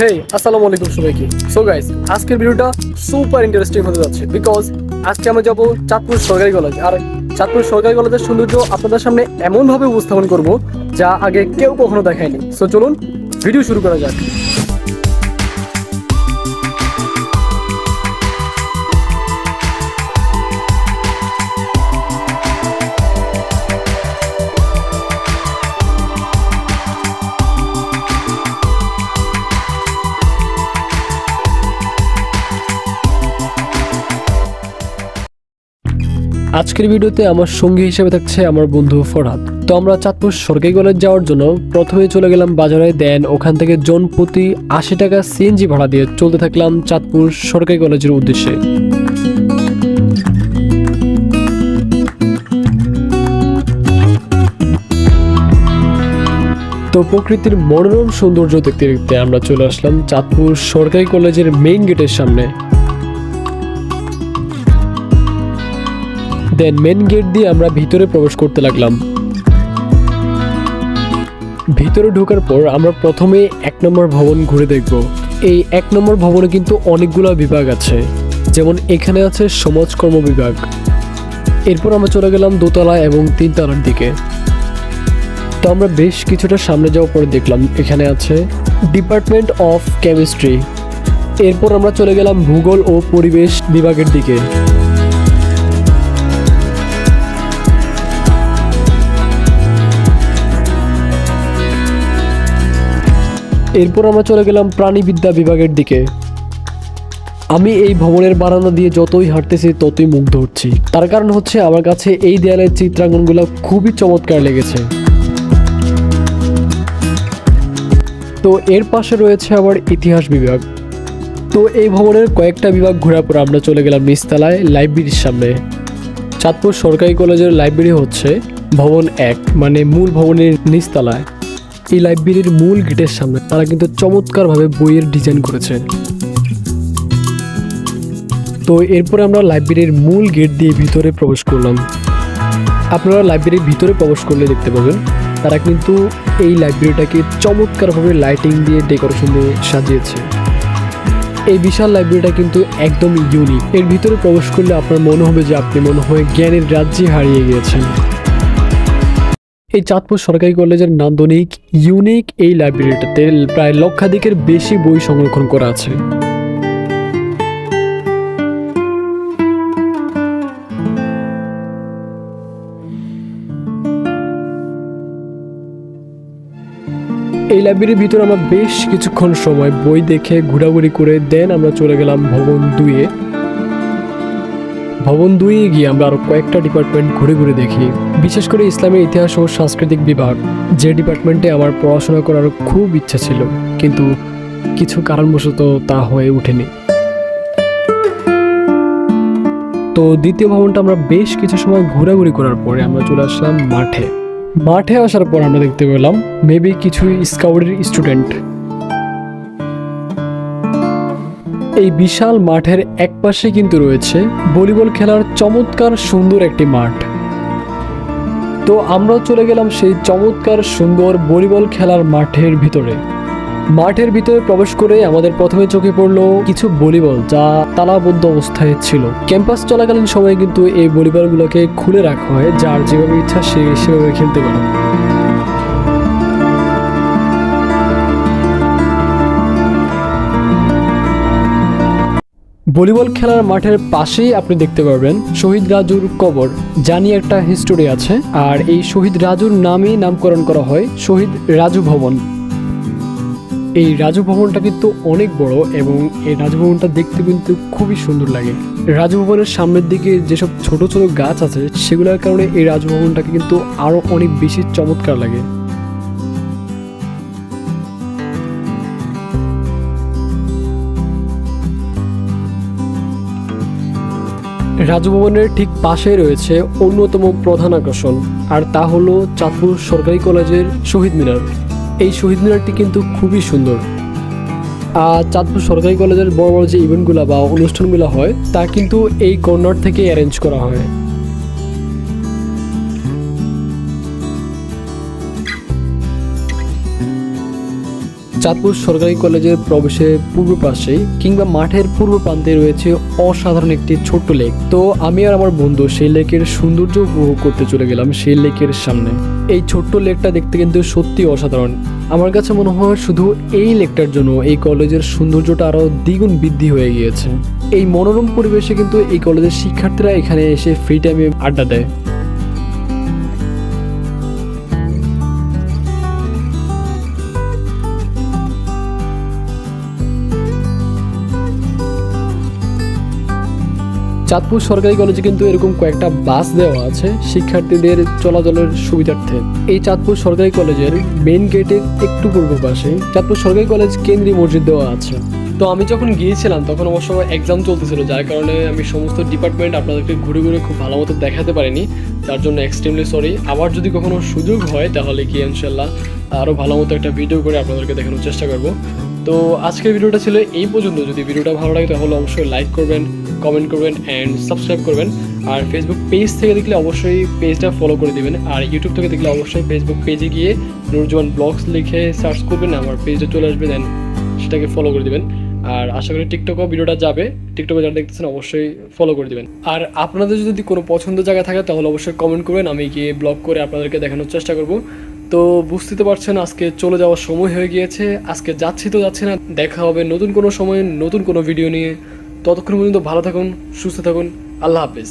হেই আসসালামু আলাইকুম সবাইকে। সো গাইস আজকের ভিডিওটা সুপার ইন্টারেস্টিং হতে যাচ্ছে বিকজ আজকে আমরা যাব চাঁদপুর সরকারি কলেজ আর চাঁদপুর সরকারি কলেজের সৌন্দর্য আপনাদের সামনে এমন ভাবে উপস্থাপন করব যা আগে কেউ কখনো দেখায়নি। সো চলুন ভিডিও শুরু করা যাক। আজকের ভিডিওতে আমার সঙ্গী হিসেবে থাকছে আমার বন্ধু ফরহাদ। তো আমরা চাঁদপুর সরকারি কলেজ যাওয়ার জন্য প্রথমে চলে গেলাম বাজারে, দেন ওখান থেকে জন প্রতি আশি টাকা সিএনজি ভাড়া দিয়ে চলতে থাকলাম চাঁদপুর সরকারি কলেজের উদ্দেশ্যে। তো প্রকৃতির মনোরম সৌন্দর্য দেখতে দেখতে আমরা চলে আসলাম চাঁদপুর সরকারি কলেজের মেইন গেটের সামনে। দেন মেন গেট দিয়ে আমরা ভিতরে প্রবেশ করতে লাগলাম। ভিতরে ঢোকার পর আমরা প্রথমে এক নম্বর ভবন ঘুরে দেখব। এই এক নম্বর ভবনে কিন্তু অনেকগুলো বিভাগ আছে। যেমন এখানে আছে সমাজকর্ম বিভাগ। এরপর আমরা চলে গেলাম দোতলা এবং তিনতলার দিকে। তো আমরা বেশ কিছুটা সামনে যাওয়ার পরে দেখলাম এখানে আছে ডিপার্টমেন্ট অফ কেমিস্ট্রি এরপর আমরা চলে গেলাম ভূগোল ও পরিবেশ বিভাগের দিকে। এরপর আমরা চলে গেলাম প্রাণীবিদ্যা বিভাগের দিকে। আমি এই ভবনের বারান্দা দিয়ে যতই হাঁটতেছি, ততই মুগ্ধ হচ্ছি। তার কারণ হচ্ছে আমার কাছে এই দেয়ালের চিত্রাঙ্কনগুলো খুবই চমৎকার লেগেছে। তো এর পাশে রয়েছে আবার ইতিহাস বিভাগ। তো এই ভবনের কয়েকটা বিভাগ ঘোরার পর আমরা চলে গেলাম নিচতলায়, লাইব্রেরির সামনে। চাঁদপুর সরকারি কলেজের লাইব্রেরি হচ্ছে ভবন এক মানে মূল ভবনের নিচতলায়। এই লাইব্রেরির মূল গেটের সামনে তারা কিন্তু চমৎকারভাবে বইয়ের ডিজাইন করেছে। তো এরপরে আমরা লাইব্রেরির মূল গেট দিয়ে ভিতরে প্রবেশ করলাম। আপনারা লাইব্রেরির ভিতরে প্রবেশ করলে দেখতে পাবেন, তারা কিন্তু এই লাইব্রেরিটাকে চমৎকারভাবে লাইটিং দিয়ে ডেকোরেশন দিয়ে সাজিয়েছে। এই বিশাল লাইব্রেরিটা কিন্তু একদম ইউনিক। এর ভিতরে প্রবেশ করলে আপনার মনে হবে যে আপনি মনে হয় জ্ঞানের রাজ্যে হারিয়ে গিয়েছেন। এই চাঁদপুর সরকারি কলেজের নান্দনিক ইউনিক এই লাইব্রেরিটাতে প্রায় লক্ষাধিকের বেশি বই সংরক্ষণ করা আছে। এই লাইব্রেরির ভিতরে আমরা বেশ কিছুক্ষণ সময়। বই দেখে ঘোরাঘুরি করে দেন আমরা চলে গেলাম ভবন দুইয়ে। ভবন দুইয়ে গিয়ে আমরা আরও কয়েকটা ডিপার্টমেন্ট ঘুরে ঘুরে দেখি। বিশেষ করে ইসলামের ইতিহাস ও সাংস্কৃতিক বিভাগ। যে ডিপার্টমেন্টে আমার পড়াশোনা করার খুব ইচ্ছা ছিল, কিন্তু কিছু কারণবশত তা হয়ে ওঠেনি। তো দ্বিতীয় ভবনটা আমরা বেশ কিছু সময় ঘোরাঘুরি করার পরে আমরা চলে আসলাম মাঠে। মাঠে আসার পর আমরা দেখতে পেলাম মেবি কিছু স্কাউটের স্টুডেন্ট এই বিশাল মাঠের এক পাশে কিন্তু রয়েছে ভলিবল খেলার চমৎকার সুন্দর একটি মাঠ। তো আমরাও চলে গেলাম সেই চমৎকার সুন্দর ভলিবল খেলার মাঠের ভিতরে। মাঠের ভিতরে প্রবেশ করে আমাদের প্রথমে চোখে পড়ল কিছু ভলিবল যা তালাবদ্ধ অবস্থায় ছিল। ক্যাম্পাস চলাকালীন সময়ে কিন্তু এই ভলিবলগুলোকে খুলে রাখা হয়, যার যেভাবে ইচ্ছা সে সেভাবে খেলতে পারে। ভলিবল খেলার মাঠের পাশেই আপনি দেখতে পারবেন শহীদ রাজুর কবর নিয়ে একটা হিস্টোরি আছে, আর এই শহীদ রাজুর নামেই নামকরণ করা হয় শহীদ রাজু ভবন। এই রাজু ভবনটা কিন্তু অনেক বড় এবং এই রাজু ভবনটা দেখতে কিন্তু খুবই সুন্দর লাগে। রাজু ভবনের সামনের দিকে যেসব ছোট ছোট গাছ আছে, সেগুলোর কারণে এই রাজু ভবনটাকে কিন্তু আরও অনেক বেশি চমৎকার লাগে। রাজভবনের ঠিক পাশে রয়েছে অন্যতম প্রধান আকর্ষণ, আর তা হলো চাঁদপুর সরকারি কলেজের শহীদ মিনার। এই শহীদ মিনারটি কিন্তু খুবই সুন্দর। আর চাঁদপুর সরকারি কলেজের বড় বড় যে ইভেন্টগুলো বা অনুষ্ঠানগুলো হয়, তা কিন্তু এই কর্নার থেকে অ্যারেঞ্জ করা হয়। চাঁদপুর সরকারি কলেজের প্রবেশের পূর্ব পাশে কিংবা মাঠের পূর্ব প্রান্তে রয়েছে অসাধারণ একটি ছোট্ট লেক। তো আমি আর আমার বন্ধু সেই লেকের সৌন্দর্য উপভোগ করতে চলে গেলাম সেই লেকের সামনে। এই ছোট্ট লেকটা দেখতে কিন্তু সত্যি অসাধারণ। আমার কাছে মনে হয় শুধু এই লেকটার জন্য এই কলেজের সৌন্দর্যটা আরও দ্বিগুণ বৃদ্ধি হয়ে গিয়েছে। এই মনোরম পরিবেশে কিন্তু এই কলেজের শিক্ষার্থীরা এখানে এসে ফ্রি টাইমে আড্ডা দেয়। চাঁদপুর সরকারি কলেজে কিন্তু এরকম কয়েকটা বাস দেওয়া আছে শিক্ষার্থীদের চলাচলের সুবিধার্থে। এই চাঁদপুর সরকারি কলেজের মেইন গেটের একটু পূর্ব পাশে চাঁদপুর সরকারি কলেজ কেন্দ্রীয় মসজিদ দেওয়া আছে। তো আমি যখন গিয়েছিলাম, তখন অবশ্য এক্সাম চলতেছিল, যার কারণে আমি সমস্ত ডিপার্টমেন্ট আপনাদেরকে ঘুরে ঘুরে খুব ভালো মতো দেখাতে পারিনি। তার জন্য এক্সট্রিমলি সরি আবার যদি কখনো সুযোগ হয়, তাহলে কি ইনশাল্লাহ আরও ভালো মতো একটা ভিডিও করে আপনাদেরকে দেখানোর চেষ্টা করব। তো আজকের ভিডিওটা ছিল এই পর্যন্ত। যদি ভিডিওটা ভালো লাগে, তাহলে অবশ্যই লাইক করবেন কমেন্ট করবেন অ্যান্ড সাবস্ক্রাইব করবেন। আর ফেসবুক পেজ থেকে দেখলে অবশ্যই পেজটা ফলো করে দিবেন। আর ইউটিউব থেকে দেখলে অবশ্যই ফেসবুক পেজে গিয়ে নুরজওয়ান ব্লগস লিখে সার্চ করবেন, আমার পেজটা চলে আসবে দেন সেটাকে ফলো করে দিবেন। আর আশা করি টিকটকও ভিডিওটা যাবে। টিকটকে যারা দেখতেছেন, অবশ্যই ফলো করে দিবেন। আর আপনাদের যদি কোনো পছন্দের জায়গা থাকে, তাহলে অবশ্যই কমেন্ট করবেন। আমি গিয়ে ব্লগ করে আপনাদেরকে দেখানোর চেষ্টা করব। তো বুঝতে তো পারছেন, আজকে চলে যাওয়ার সময় হয়ে গিয়েছে। আজকে যাচ্ছি তো যাচ্ছে না, দেখা হবে নতুন কোনো সময়ে নতুন কোনো ভিডিও নিয়ে। ততক্ষণ পর্যন্ত ভালো থাকুন, সুস্থ থাকুন, আল্লাহ হাফিজ।